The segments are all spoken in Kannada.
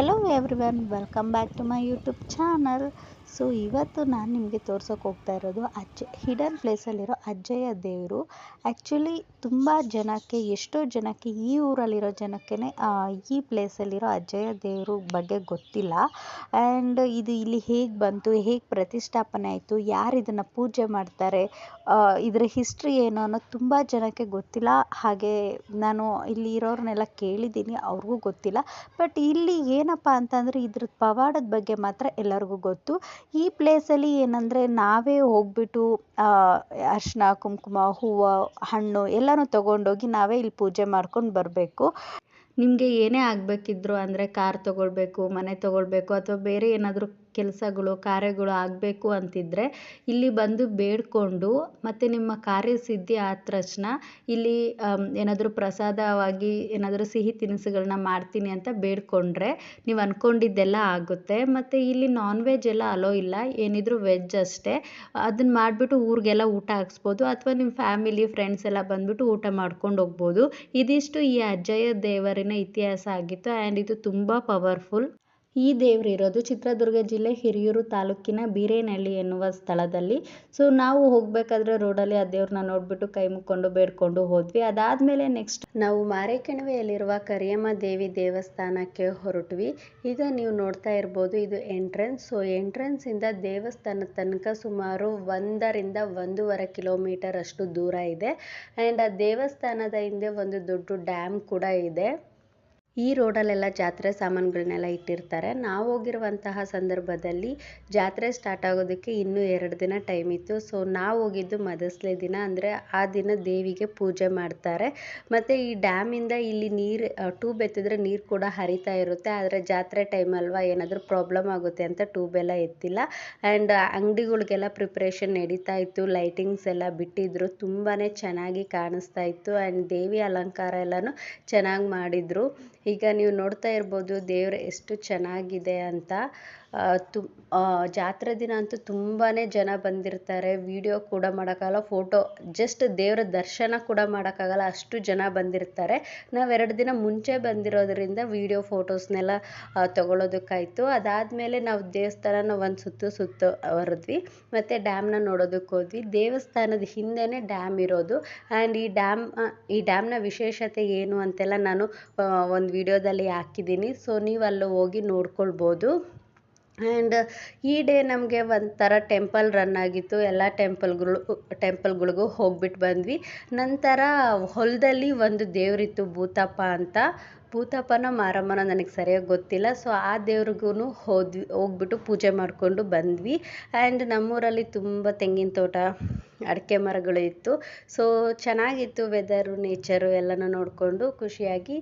Hello everyone welcome back to my YouTube channel so ಇವತ್ತು ನಾನು ನಿಮಗೆ ತೋರ್ಸೋಕೆ ಹೋಗ್ತಾ ಇರೋದು ಅಜ್ಜೆ ಹಿಡನ್ ಪ್ಲೇಸಲ್ಲಿರೋ ಅಜ್ಜಯ್ಯ ದೇವರು. ಆ್ಯಕ್ಚುಲಿ ತುಂಬ ಜನಕ್ಕೆ, ಎಷ್ಟೋ ಜನಕ್ಕೆ, ಈ ಊರಲ್ಲಿರೋ ಜನಕ್ಕೆ ಈ ಪ್ಲೇಸಲ್ಲಿರೋ ಅಜ್ಜಯ್ಯ ದೇವರು ಬಗ್ಗೆ ಗೊತ್ತಿಲ್ಲ. ಆ್ಯಂಡ್ ಇದು ಇಲ್ಲಿ ಹೇಗೆ ಬಂತು, ಹೇಗೆ ಪ್ರತಿಷ್ಠಾಪನೆ ಆಯಿತು, ಯಾರು ಇದನ್ನು ಪೂಜೆ ಮಾಡ್ತಾರೆ ಇದರ ಹಿಸ್ಟ್ರಿ ಏನು ಅನ್ನೋದು ತುಂಬ ಜನಕ್ಕೆ ಗೊತ್ತಿಲ್ಲ. ಹಾಗೆ ನಾನು ಇಲ್ಲಿ ಇರೋರನ್ನೆಲ್ಲ ಕೇಳಿದ್ದೀನಿ, ಅವ್ರಿಗೂ ಗೊತ್ತಿಲ್ಲ. ಬಟ್ ಇಲ್ಲಿ ಏನಪ್ಪ ಅಂತಂದರೆ ಇದ್ರ ಪವಾಡದ ಬಗ್ಗೆ ಮಾತ್ರ ಎಲ್ಲರಿಗೂ ಗೊತ್ತು. ಈ ಪ್ಲೇಸಲ್ಲಿ ಏನಂದರೆ ನಾವೇ ಹೋಗ್ಬಿಟ್ಟು ಅರಿಶಿನ ಕುಂಕುಮ, ಹೂವು, ಹಣ್ಣು ಎಲ್ಲನೂ ತೊಗೊಂಡೋಗಿ ನಾವೇ ಇಲ್ಲಿ ಪೂಜೆ ಮಾಡ್ಕೊಂಡು ಬರಬೇಕು. ನಿಮಗೆ ಏನೇ ಆಗಬೇಕಿದ್ರು ಅಂದರೆ ಕಾರ್ ತೊಗೊಳ್ಬೇಕು, ಮನೆ ತೊಗೊಳ್ಬೇಕು ಅಥವಾ ಬೇರೆ ಏನಾದರೂ ಕೆಲಸಗಳು, ಕಾರ್ಯಗಳು ಆಗಬೇಕು ಅಂತಿದ್ದರೆ ಇಲ್ಲಿ ಬಂದು ಬೇಡಿಕೊಂಡು ಮತ್ತು ನಿಮ್ಮ ಕಾರ್ಯ ಸಿದ್ಧಿ ಆದ ತಕ್ಷಣ ಇಲ್ಲಿ ಏನಾದರೂ ಪ್ರಸಾದವಾಗಿ ಏನಾದರೂ ಸಿಹಿ ತಿನಿಸುಗಳನ್ನ ಮಾಡ್ತೀನಿ ಅಂತ ಬೇಡಿಕೊಂಡ್ರೆ ನೀವು ಅಂದ್ಕೊಂಡಿದ್ದೆಲ್ಲ ಆಗುತ್ತೆ. ಮತ್ತು ಇಲ್ಲಿ ನಾನ್ ವೆಜ್ ಎಲ್ಲ ಅಲೋ ಇಲ್ಲ. ಏನಿದ್ರು ವೆಜ್ ಅಷ್ಟೇ. ಅದನ್ನ ಮಾಡಿಬಿಟ್ಟು ಊರಿಗೆಲ್ಲ ಊಟ ಹಾಕ್ಸ್ಬೋದು ಅಥವಾ ನಿಮ್ಮ ಫ್ಯಾಮಿಲಿ ಫ್ರೆಂಡ್ಸ್ ಎಲ್ಲ ಬಂದ್ಬಿಟ್ಟು ಊಟ ಮಾಡ್ಕೊಂಡು ಹೋಗ್ಬೋದು. ಇದಿಷ್ಟು ಈ ಅಜ್ಜಯ್ಯ ದೇವರಿನ ಇತಿಹಾಸ ಆಗಿತ್ತು. ಆ್ಯಂಡ್ ಇದು ತುಂಬ ಪವರ್ಫುಲ್ ಈ ದೇವರಿರೋದು ಚಿತ್ರದುರ್ಗ ಜಿಲ್ಲೆ ಹಿರಿಯೂರು ತಾಲೂಕಿನ ಬೀರೇನಹಳ್ಳಿ ಎನ್ನುವ ಸ್ಥಳದಲ್ಲಿ. ಸೊ ನಾವು ಹೋಗಬೇಕಾದ್ರೆ ರೋಡಲ್ಲಿ ಆ ದೇವ್ರನ್ನ ನೋಡಿಬಿಟ್ಟು ಕೈ ಮುಕ್ಕೊಂಡು ಬೇಡ್ಕೊಂಡು ಹೋದ್ವಿ. ಅದಾದಮೇಲೆ ನೆಕ್ಸ್ಟ್ ನಾವು ಮಾರೇಕಣಿವೆಯಲ್ಲಿರುವ ಕರಿಯಮ್ಮ ದೇವಿ ದೇವಸ್ಥಾನಕ್ಕೆ ಹೊರಟ್ವಿ. ಈಗ ನೀವು ನೋಡ್ತಾ ಇರ್ಬೋದು ಇದು ಎಂಟ್ರೆನ್ಸ್ ಸೊ ಎಂಟ್ರೆನ್ಸಿಂದ ದೇವಸ್ಥಾನದ ತನಕ ಸುಮಾರು ಒಂದರಿಂದ ಒಂದೂವರೆ ಕಿಲೋಮೀಟರ್ ಅಷ್ಟು ದೂರ ಇದೆ. ಆ್ಯಂಡ್ ಆ ದೇವಸ್ಥಾನದ ಹಿಂದೆ ಒಂದು ದೊಡ್ಡ ಡ್ಯಾಮ್ ಕೂಡ ಇದೆ. ಈ ರೋಡಲ್ಲೆಲ್ಲ ಜಾತ್ರೆ ಸಾಮಾನುಗಳನ್ನೆಲ್ಲ ಇಟ್ಟಿರ್ತಾರೆ. ನಾವು ಹೋಗಿರುವಂತಹ ಸಂದರ್ಭದಲ್ಲಿ ಜಾತ್ರೆ ಸ್ಟಾರ್ಟ್ ಆಗೋದಕ್ಕೆ ಇನ್ನೂ ಎರಡು ದಿನ ಟೈಮ್ ಇತ್ತು. ಸೊ ನಾವು ಹೋಗಿದ್ದು ಮದಸ್ಲೆ ದಿನ. ಅಂದರೆ ಆ ದಿನ ದೇವಿಗೆ ಪೂಜೆ ಮಾಡ್ತಾರೆ. ಮತ್ತು ಈ ಡ್ಯಾಮಿಂದ ಇಲ್ಲಿ ನೀರು ಟ್ಯೂಬ್ ಎತ್ತಿದ್ರೆ ನೀರು ಕೂಡ ಹರಿತಾ ಇರುತ್ತೆ. ಆದರೆ ಜಾತ್ರೆ ಟೈಮ್ ಅಲ್ವಾ ಏನಾದರೂ ಪ್ರಾಬ್ಲಮ್ ಆಗುತ್ತೆ ಅಂತ ಟ್ಯೂಬ್ ಎಲ್ಲ ಎತ್ತಿಲ್ಲ. ಆ್ಯಂಡ್ ಅಂಗಡಿಗಳಿಗೆಲ್ಲ ಪ್ರಿಪ್ರೇಷನ್ ನಡೀತಾ ಇತ್ತು. ಲೈಟಿಂಗ್ಸ್ ಎಲ್ಲ ಬಿಟ್ಟಿದ್ರು. ತುಂಬಾ ಚೆನ್ನಾಗಿ ಕಾಣಿಸ್ತಾ ಇತ್ತು. ಆ್ಯಂಡ್ ದೇವಿ ಅಲಂಕಾರ ಎಲ್ಲನೂ ಚೆನ್ನಾಗಿ ಮಾಡಿದರು. ಈಗ ನೀವು ನೋಡ್ತಾ ಇರ್ಬೋದು ದೇವ್ರು ಎಷ್ಟು ಚೆನ್ನಾಗಿದೆ ಅಂತ. ತು ಜಾತ್ರೆ ದಿನ ಅಂತೂ ತುಂಬಾ ಜನ ಬಂದಿರ್ತಾರೆ. ವಿಡಿಯೋ ಕೂಡ ಮಾಡೋಕ್ಕಾಗಲ್ಲ ಫೋಟೋ ಜಸ್ಟ್ ದೇವರ ದರ್ಶನ ಕೂಡ ಮಾಡೋಕ್ಕಾಗಲ್ಲ, ಅಷ್ಟು ಜನ ಬಂದಿರ್ತಾರೆ. ನಾವು ಎರಡು ದಿನ ಮುಂಚೆ ಬಂದಿರೋದ್ರಿಂದ ವೀಡಿಯೋ ಫೋಟೋಸ್ನೆಲ್ಲ ತೊಗೊಳೋದಕ್ಕಾಯಿತು. ಅದಾದಮೇಲೆ ನಾವು ದೇವಸ್ಥಾನನ ಒಂದು ಸುತ್ತು ಸುತ್ತು ಹೊರದ್ವಿ. ಮತ್ತು ಡ್ಯಾಮ್ನ ನೋಡೋದಕ್ಕೆ ಹೋದ್ವಿ. ದೇವಸ್ಥಾನದ ಹಿಂದೆ ಡ್ಯಾಮ್ ಇರೋದು. ಆ್ಯಂಡ್ ಈ ಡ್ಯಾಮ್ ಈ ಡ್ಯಾಮ್ನ ವಿಶೇಷತೆ ಏನು ಅಂತೆಲ್ಲ ನಾನು ಒಂದು ವಿಡಿಯೋದಲ್ಲಿ ಹಾಕಿದ್ದೀನಿ. ಸೊ ನೀವು ಅಲ್ಲಿ ಹೋಗಿ ನೋಡ್ಕೊಳ್ಬೋದು. ಆ್ಯಂಡ್ ಈ ಡೇ ನಮಗೆ ಒಂಥರ ಟೆಂಪಲ್ ರನ್ ಆಗಿತ್ತು. ಎಲ್ಲ ಟೆಂಪಲ್ಗಳು ಟೆಂಪಲ್ಗಳಿಗೂ ಹೋಗ್ಬಿಟ್ಟು ಬಂದ್ವಿ. ನಂತರ ಹೊಲದಲ್ಲಿ ಒಂದು ದೇವರಿತ್ತು ಭೂತಪ್ಪ ಅಂತ. ಭೂತಪ್ಪನ ಮಾರಮ್ಮನ ನನಗೆ ಸರಿಯಾಗಿ ಗೊತ್ತಿಲ್ಲ. ಸೊ ಆ ದೇವ್ರಿಗೂ ಹೋದ್ವಿ, ಹೋಗ್ಬಿಟ್ಟು ಪೂಜೆ ಮಾಡಿಕೊಂಡು ಬಂದ್ವಿ. ಆ್ಯಂಡ್ ನಮ್ಮೂರಲ್ಲಿ ತುಂಬ ತೆಂಗಿನ ತೋಟ ಅಡಿಕೆ ಮರಗಳು ಇತ್ತು. ಸೊ ಚೆನ್ನಾಗಿತ್ತು ವೆದರು ನೇಚರು ಎಲ್ಲನೂ ನೋಡಿಕೊಂಡು ಖುಷಿಯಾಗಿ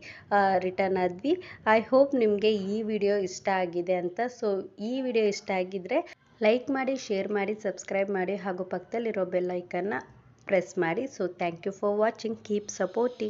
ರಿಟರ್ನ್ ಆದ್ವಿ. ಐ ಹೋಪ್ ನಿಮಗೆ ಈ ವಿಡಿಯೋ ಇಷ್ಟ ಆಗಿದೆ ಅಂತ. ಸೊ ಈ ವಿಡಿಯೋ ಇಷ್ಟ ಆಗಿದ್ದರೆ ಲೈಕ್ ಮಾಡಿ ಶೇರ್ ಮಾಡಿ ಸಬ್ಸ್ಕ್ರೈಬ್ ಮಾಡಿ ಹಾಗೂ ಪಕ್ಕದಲ್ಲಿರೋ ಬೆಲ್ ಐಕನ್ನ ಪ್ರೆಸ್ ಮಾಡಿ. So thank you for watching keep supporting